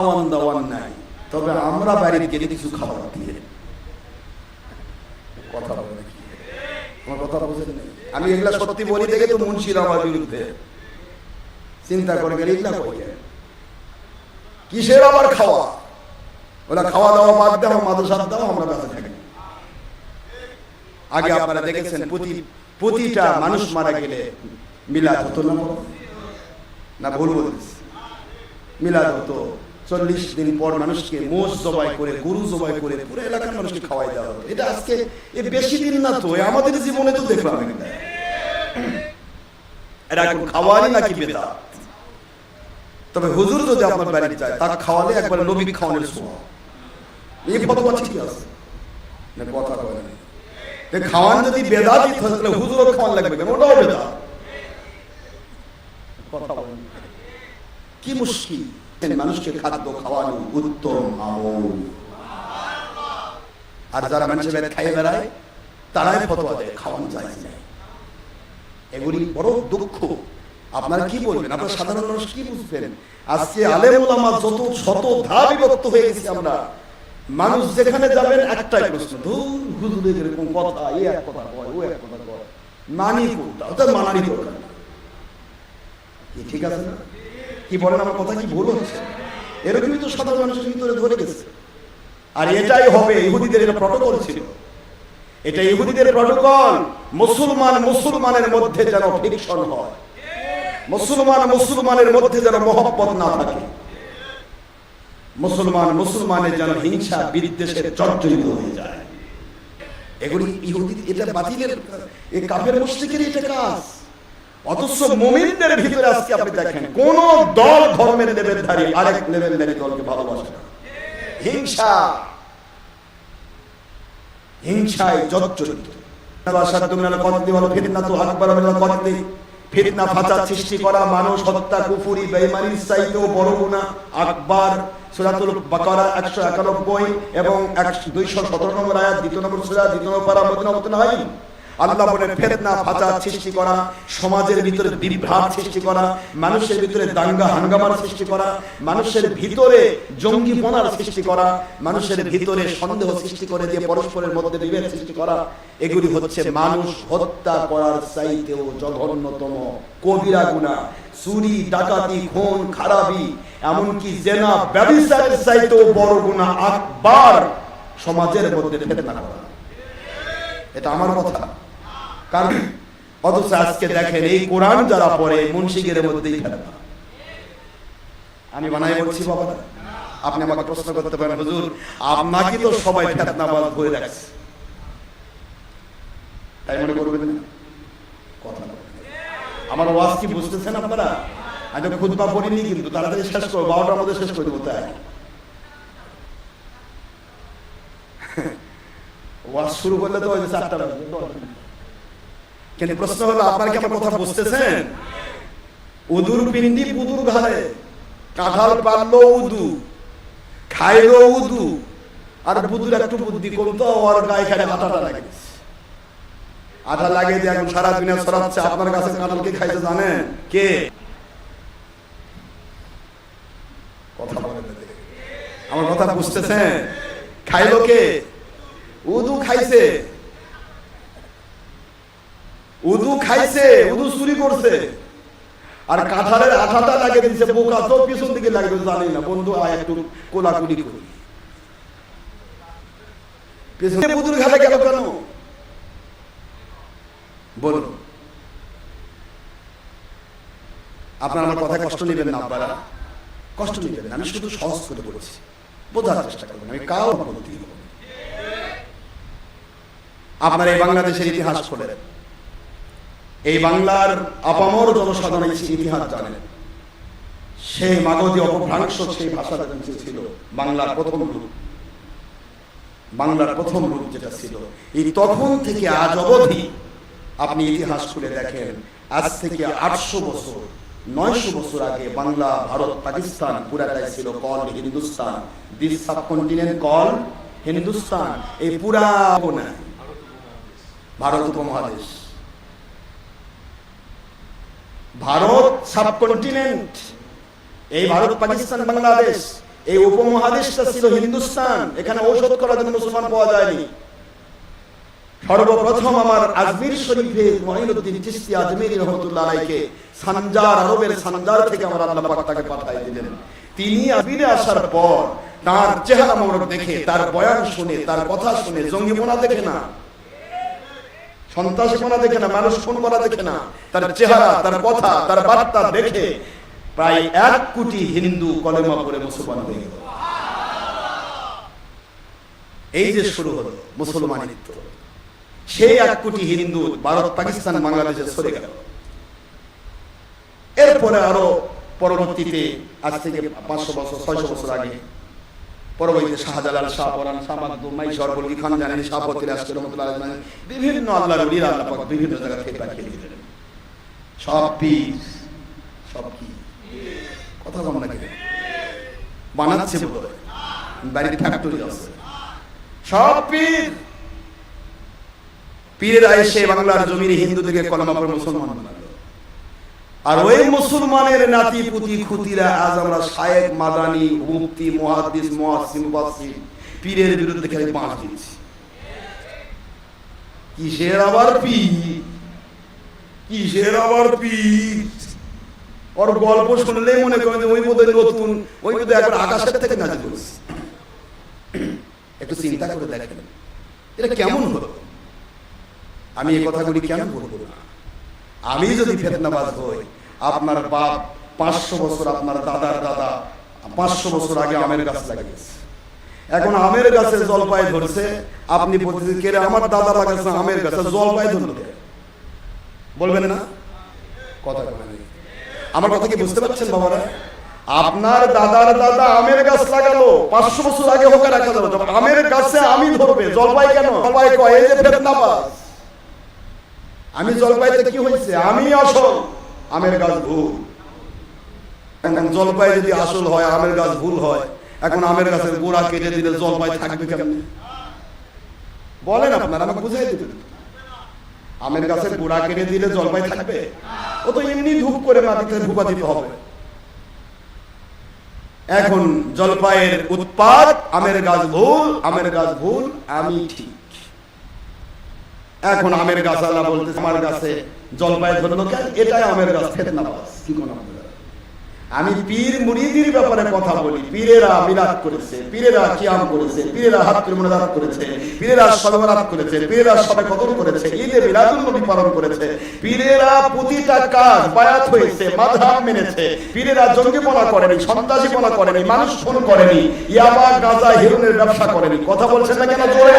খাওয়ান দাওয়ান নাই। তবে আমরা বাড়িতে গেলে কিছু খাবার দিয়ে কথা বলে আমার কথা বুঝেন? আমি এগুলা সত্যি বলি দেখে তো মুন্সির আমার বিরুদ্ধে চিন্তা করে গেলে এগুলা কই কিসের আবার খাওয়া? ওরা খাওয়া দাওয়া বাদ দাও, মাদ্রাসার দাও, আমরা বেঁচে থাকি। আগে আপনারা দেখেছেন প্রতি প্রতিটা মানুষ মারা গেলে মিলাদ হতো না? না ভুল বলতেছি মিলাদ হতো। চল্লিশ দিন পর মানুষকে মোষ জবাই করে, গরু জবাই করে পুরো এলাকার মানুষকে খাওয়াই দেওয়া হতো এটা আজকে এ বেশি দিন না তো আমাদের জীবনে তো দেখলাম এটা। এখন খাওয়ানি নাকি বেদা তবে হুজুর যদি আপনার বাড়িতে যায় তাকে খাওয়ালে একবার নবী খাওয়ানোর সময়। এই ফতোয়া ঠিক আছে। কথা বলে না। খাওয়ান যদি বেদা দিত তাহলে হুজুরও খাওয়ান লাগবে ওটাও বেদা কথা কি মুশকিল। মানুষকে খাদ্য খাওয়ানো উত্তম আমল। আর যারা মানুষের বেড়ে খাইয়ে বেড়ায়, তারাই ফতোয়া খাওয়ানো যায় না। এগুলি বড় দুঃখ। আপনারা কি বলবেন? আপনার সাধারণ মানুষ কি বুঝবেন? আজকে আলেম ওলামা যত শত ধা বিভক্ত হয়ে গেছি আমরা। মানুষ যেখানে যাবেন, একটাই প্রশ্ন, ধুর হুজুরের এরকম কথা, এ এক কথা কয়, ও এক কথা কয়। মানি কোনটা ওটা মানারই দরকার ঠিক আছে না? কি বলেন আমার কথা, কি ভুল এরকমই তো সাধারণ মানুষের ভিতরে ধরে গেছে। আর এটাই হবে ইহুদিদের এটা প্রটোকল ছিল। এটা ইহুদিদের প্রটোকল মুসলমান মুসলমানের মধ্যে যেন ফিকশন হয়। মুসলমান মুসলমানের মধ্যে যেন মহব্বত না থাকে। মুসলমান মুসলমানের যেন হিংসা বিদ্বেষের জর্জরিত হয়ে যায়। এগুলি ইহুদি, এটা বাতিলের এই কাফের মুশরিকের এটা কাজ। অথচ মুমিনদের ভিতরে আজকে আপনি দেখেন, কোন দল ধর্মের আরেক দলকে ভালোবাসে না। হিংসা। হিংসায় ফাসাদ সৃষ্টি করা মানুষ, হত্যা, কুফুরি বড় গুনাহ। আকবার, সূরাতুল বাকারা 191 এবং 217 নম্বর আয়াত, দ্বিতীয় নম্বর সূরা, দ্বিতীয় নম্বর পারা মদিনা মতন হয়। আল্লাহ বলেন, ফেতনা, ফাসাদ সৃষ্টি করা, সমাজের ভিতরে বিভ্রাট সৃষ্টি করা, মানুষের ভিতরে দাঙ্গা, হাঙ্গামার সৃষ্টি করা, মানুষের ভিতরে জঙ্গিপনার সৃষ্টি করা, মানুষের ভিতরে সন্দেহ সৃষ্টি করে দিয়ে পরস্পরের মধ্যে বিভেদ সৃষ্টি করা, এগুলি হচ্ছে মানুষ হত্যা করার চাইতেও জঘন্যতম। কবিরা গুনাহ চুরি, ডাকাতি, খুন, খারাপি, এমনকি জেনা, ব্যবসায়ের চাইতেও বড় গুনাহ আকবার সমাজের মধ্যে ফেতনা করা। এটা আমার কথা। কারণ অথচ আজকে দেখেন এই কোরআন যারা পড়ে মুন্সিগের মধ্যেই ফেতনা আমি বানাই বলছি বাবা আপনি আমাকে প্রশ্ন করতে পারেন হুজুর আপনাকে তো সবাই ফেতনাবাদ ধরে রাখছে। তাই মনে করবেন না? কথা আমার ওয়াজ কি বুঝতেছেন আপনারা? আমি তো খুদবা পড়িনি কিন্তু তাড়াতাড়ি শেষ করব বারোটার মধ্যে শেষ করে দেবো তাই। ওয়াজ শুরু করলে তো চারটা দশটা। কিন্তু প্রশ্ন হলো, আপনার কি আমার কথা বুঝতেছেন? উদুর পিন্ডি পুদুর ঘাড়ে, কাঁঠাল পারল উদু, খাইলো উদু, আর বুদুর একটু বুদ্ধি করতো ওর গায়ে খায় আটাটা লাগে। আটা লাগে যে এখন সারা দুনিয়া ছড়াচ্ছে, আপনার কাছে কাঁঠাল কে খাইতে জানেন? কে? কথা বলেন আমার কথা বুঝতেছেন? খাইলো কে? উদু খাইছে। উদু খাইছে, উদু চুরি করছে। আর কাঁঠালের আঠাটা লাগে দিচ্ছে বোকা তো পিছন দিকে লাগবে জানি না। বন্ধু, আয় একটু কোলাকুলি করি। পেছনে ঘাটে গেল কেন? বলুন। আপনার আমার কথায় কষ্ট নেবেন না, আপনারা কষ্ট নেবেন না। আমি শুধু সহজ করে বলেছি। বোঝার চেষ্টা করবেন আমি কাউ বলতে আপনার এই বাংলাদেশের ইতিহাস খোলেন এই বাংলার আপামর জনসাধারণ ইতিহাস জানেন। সেই মাগধী অপভ্রাংশ সেই ভাষাটা যে ছিল, বাংলার প্রথম রূপ। বাংলার প্রথম রূপ যেটা ছিল। এই তখন থেকে আজ অবধি আপনি ইতিহাস খুলে দেখেন, আজ থেকে আটশো বছর, নয়শো বছর আগে বাংলা, ভারত, পাকিস্তান পুরাটাই ছিল call Hindustan. This subcontinent call Hindustan. এই পুরা ভারত উপমহাদেশ। ভারত সাবকন্টিনেন্ট। এই ভারত, পাকিস্তান, বাংলাদেশ, এই উপমহাদেশটা ছিল হিন্দুস্তান। এখানে ঔষধ করার জন্য মুসলমান পাওয়া যায়নি। সর্বপ্রথম আমার আজমির মহিনুদ্দিন চিস্তি আজমির রহমতুল্লাহ সানজার আরবের সানজার থেকে আমার আল্লাহ পাক তাকে দিলেন। তিনি আজমিরে আসার পর তার চেহারা মোড়ক দেখে, তার বয়ান শুনে, তার কথা শুনে জঙ্গি জঙ্গিমোনা দেখে না। সন্ত্রাসীপনা দেখে না, মানুষ খুন করা দেখে না। তার চেহারা, তার কথা, তার বার্তা দেখে প্রায় এক কোটি হিন্দু কলেমা পড়ে মুসলমান হয়ে গেল। এই যে শুরু হলো মুসলমানিত্ব সেই এক কোটি হিন্দু ভারত, পাকিস্তান, বাংলাদেশে সরে গেল। এরপরে আরও পরবর্তীতে, আজ থেকে পাঁচশো বছর, ছয়শো বছর আগে পরবর্তীতে শাহজালাল শাহ পরান শাহ মাকদুম মাই সরবলি খান জানেন রহমতুল্লাহ জানেন, বিভিন্ন আল্লাহর ওলিরা আল্লাহ পাক বিভিন্ন জায়গা থেকে পাঠিয়ে দিলেন। সব পীর সব কি? কথা কম নাকি? বানাচ্ছে বাড়ির ফ্যাক্টরি আছে। সব পীর। পীরেরা এসে বাংলার জমির হিন্দুদেরকে কলমা পড়ে মুসলমান বানালো। আর ওই মুসলমানের নাতি পুতি খুতিরা, আজ আমরা শায়েক মাদানি, মুফতি, মুহাদ্দিস, মুয়াসসিম মুবাসসির পীরের বিরুদ্ধে খালি বাঁশ দিচ্ছি। কিসের আবার পীর? কিসের আবার পীর? ওর গল্প শুনলেই মনে করেন ওই বোধহয় নতুন, ওই বোধহয় একবার আকাশের থেকে নাজিল করেছে একটু চিন্তা করে দেখেন, এটা কেমন হলো? আমি এই কথাগুলি কেন বলব? আমি যদি ফেতনাবাজ হই, আপনার বাপ পাঁচশো বছর আপনার দাদার দাদা পাঁচশো বছর আগে আমের গাছ লাগিয়েছে। এখন আমের গাছে জলপাই ধরছে, আপনি বলতেছেন, কে আমার দাদা লাগাচ্ছে আমের গাছে, জলপাই ধরলো? বলবেন না? কথা আমার কথা কি বুঝতে পারছেন বাবারা? আপনার দাদার দাদা আমের গাছ লাগালো, পাঁচশো বছর আগে হোক রাখা যাবে আমের গাছে আমি ধরবে, জলপাই কেন? জলপাই কয়, এই যে ফেতনাবাজ। আমি জলপাইতে কি হয়েছে আমি আসল, আমের গাছ ভুল। এখন জলপাই যদি আসল হয়, আমের গাছ ভুল হয়, এখন আমের গাছের গোড়া কেটে দিলে জলপাই থাকবে কেমন? বলেন আপনারা, আমাকে বুঝাই দিবেন। আমের গাছের গোড়া কেটে দিলে জলপাই থাকবে? ও তো এমনি ধূপ করে মাটিতে ধূপা দিতে হবে। এখন জলপাইয়ের উৎপাদ আমের গাছ ভুল, আমের গাছ ভুল, আমি ঠিক। এখন আমের গাছ আল্লাহ বলতে আমার গাছে জলপাই ধরলো কেন? এটাই আমের গাছ, খেতে না কি কোন আমি পীর মুরিদির ব্যাপারে কথা বলি। পীরেরা মিলাদ করেছে, পীরেরা কিয়াম করেছে, পীরেরা হাত মোনাজাত করেছে, পীরেরা সর্বরাত করেছে, পীরেরা সবে কদর করেছে, ঈদে মিলাদুল নবী পালন করেছে। পীরেরা প্রতিটা কাজ বায়াত হয়েছে মাযহাব মেনেছে। পীরেরা জঙ্গিপনা করেনি, সন্ত্রাসীপনা করেনি, মানুষ খুন করেনি, ইয়াবা, গাঁজা হিরোনের ব্যবসা করেনি। কথা বলছেন না কেন জোরে?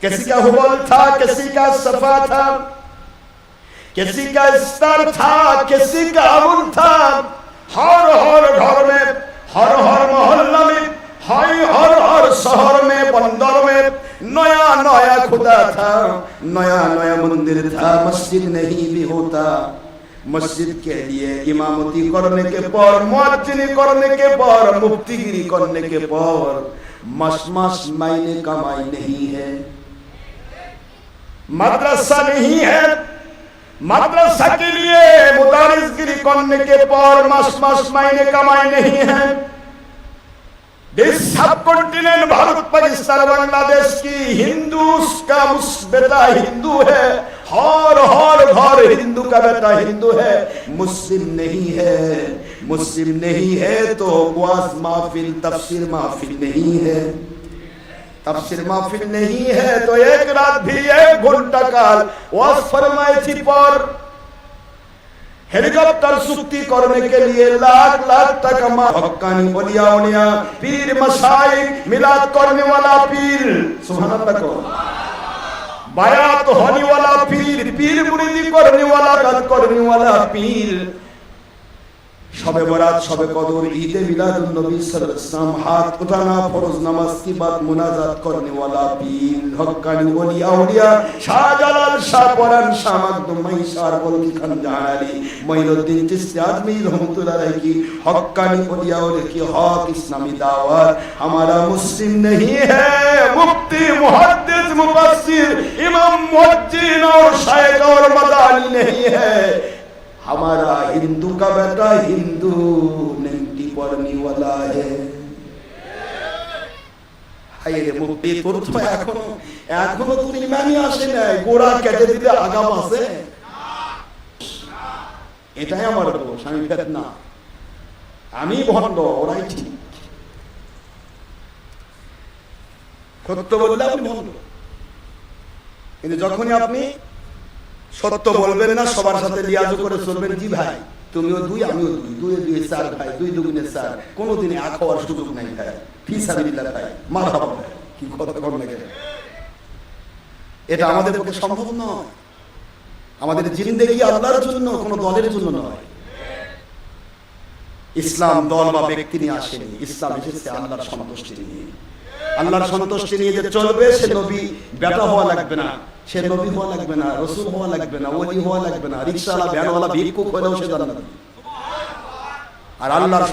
کسی کا حبل تھا، کسی کا صفا تھا، کسی کا استر تھا، کسی کا امن تھا۔ ہر ہر گھر میں، ہر ہر محلہ میں ہائی ہر ہر شہر میں، بندر میں نیا نیا خدا تھا، نیا نیا مندر تھا۔ مسجد نہیں بھی ہوتا۔ مسجد کے لیے امامتی کرنے کے پر معجنی کرنے کے پر مفتی کرنے کے پر مس مس مائنے کمائی نہیں ہے۔ مدرسہ نہیں ہے۔ مدرسہ کے لیے مدارس گری کرنے کے پور مس مس مہینے کمائے نہیں ہیں۔ دس سب کنٹیننٹ بھارت پاکستان بنگلہ دیش کی ہندو کا بیٹا ہندو ہے۔ ہر ہر گھر ہندو کا بیٹا ہندو ہے۔ مسلم نہیں ہے۔ مسلم نہیں ہے تو واس محفل، تفسیر محفل نہیں ہے۔ تفسیر محفل نہیں ہے تو ایک رات بھی ایک گھنٹہ کال واس فرمائشی پر ہیلی کاپٹر سکتی کرنے کے لیے لاکھ لاکھ تک ہم حقانی اولیاء اولیاء پیر مسائی ملاد کرنے والا پیر۔ سبحان اللہ۔ کو بایات ہونے والا پیر پیر مریدی کرنے والا رد کرنے والا پیر۔ শবে বরাত শবে কদর ঈদে মিলাদুন নবী সাল্লাল্লাহু আলাইহি ওয়াসাল্লাম হাত উঠানা ফরজ নামাজ কি বাত মুনাজাত করনে ওয়ালা পীর হক্কানি ওলি আউলিয়া শাহজালাল শাহ পরান শাহ মাকদুম মাইশার বলকি খান জাহালি মঈনুদ্দিন চিশতি আজমি রহমতুল্লাহ আলাইহি की हक्कानी औलियाओं की हक इस्लामी दावत हमारा मुस्लिम नहीं है मुफ्ती मुहद्दिस मुफस्सिर इमाम मुअज्जिन और शायद और मदानी नहीं है हमारा हिंदू का बेटा हिंदू नेंटी पढ़ने वाला है হায় রে মুক্তি তোর তো এখনো এখনো তোর ইমানই আসে নাই গোড়া কেটে দিতে আগাম আছে এটাই আমার দোষ আমি ফের না আমি ভণ্ড ওরাই ঠিক সত্য বললে আপনি ভণ্ড কিন্তু যখনই আপনি সত্য বলবেন না, সবার সাথে লিয়াজু করে চলবেন। জি ভাই, তুমিও দুই, আমিও দুই। দুই দুই চার ভাই, দুই দুগুণে চার। কোনোদিনে এক হওয়ার সুযোগ নাই ভাই। ফি সাবিলিল্লাহ ভাই মারা কি কথা না কেন? এটা আমাদের পক্ষে সম্ভব নয়। আমাদের জিন্দেগি আল্লাহর জন্য, কোনো দলের জন্য নয়। ইসলাম দল বা ব্যক্তি নিয়ে আসেনি। ইসলাম এসেছে আল্লাহর সন্তুষ্টি নিয়ে। আল্লাহর সন্তুষ্টি নিয়ে যে চলবে সে নবী বেটা হওয়া লাগবে না। সে নবী হওয়া লাগবে না, রসুল হওয়া লাগবে না, ওলি হওয়া লাগবে না, রিক্সাওয়ালা, ভ্যানওয়ালা, ভিক্ষুক হলেও সে জান্নাত। আর আল্লাহর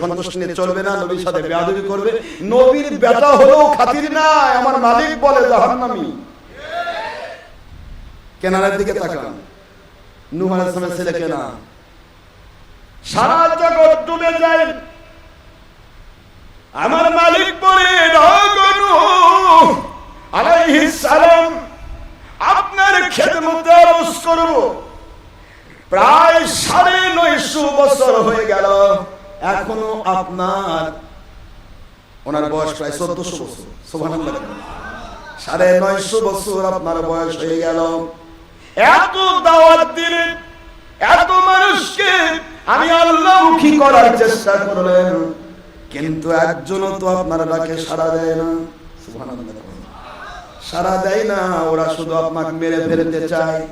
সন্তুষ্টি নিয়ে চলবে না, নবীর সাথে বেয়াদবি করবে। নবীর বেটা হলেও খাতির না আমার মালিক বলে জাহান্নামী। কেনারের দিকে তাকান। নূহ আলাইহিস ছেলে কেনা সারা জগৎ ডুবে যায়। আমার মালিক বলে আলাইহিস সালাম। খেদমতে আরজ করব। প্রায় সাড়ে নয়শো বছর হয়ে গেল, এখনও আপনার, ওনার বয়স প্রায় চোদ্দশো বছর, সুবহানাল্লাহ। সাড়ে নয়শো বছর আপনার বয়স হয়ে গেল। এত দাওয়াত দিলেন এত মানুষকে আমি আল্লাহমুখী করার চেষ্টা করলেন, কিন্তু একজনও তো আপনার ডাকে সাড়া দেয় না। সাড়া দেয় না। ওরা শুধু আপনাকে মেরে ফেলতে চায়।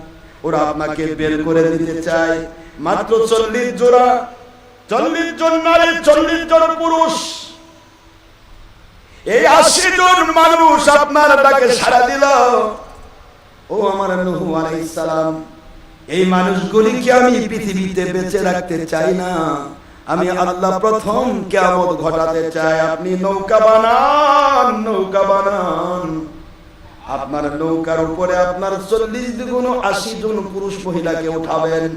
ওরা আপনাকে বের করে দিতে চায়। মাত্র চল্লিশ জোড়া, চল্লিশ জন নারী, চল্লিশ জন পুরুষ। এই আশি জন মানুষ আপনার ডাকে সাড়া দিল। ও আমার নূহ সালাম, এই মানুষগুলিকে আমি পৃথিবীতে বেঁচে রাখতে চাই না। আমি আল্লাহ প্রথম কেমন ঘটাতে চাই। আপনি নৌকা বানান নৌকা বানান। আপনার নৌকার উপরে আপনার চল্লিশ দ্বিগুণ আশি জন পুরুষ মহিলাকে উঠাবেন।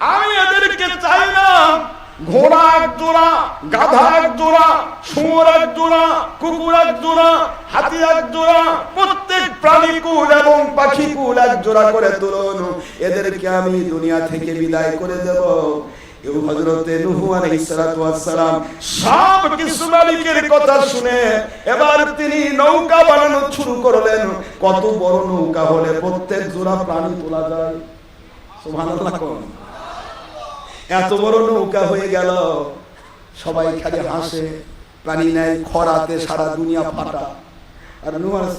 আমি এদেরকে চাই না। ঘোড়া এক জোড়া গাধা এক জোড়া এক জোড়া কুকুর এক জোড়া হাতি এক জোড়া, প্রত্যেক প্রাণী কুল এবং পাখি কুল এক জোড়া করে তুলুন। এদেরকে আমি দুনিয়া থেকে বিদায় করে দেব। এও হযরতে নূহ আলাইহিস সালাতু ওয়াস সালাম সব কিছু মালিকের কথা শুনে এবার তিনি নৌকা বানানো শুরু করলেন। কত বড় নৌকা হলে প্রত্যেক জোড়া প্রাণী তোলা যায়? সুবহানাল্লাহ কোন? এত বড় নৌকা হয়ে গেল। সবাই খালি হাসে। প্রাণী নেয় খরাতে সারা দুনিয়া ফাটা। আর আলাইহিস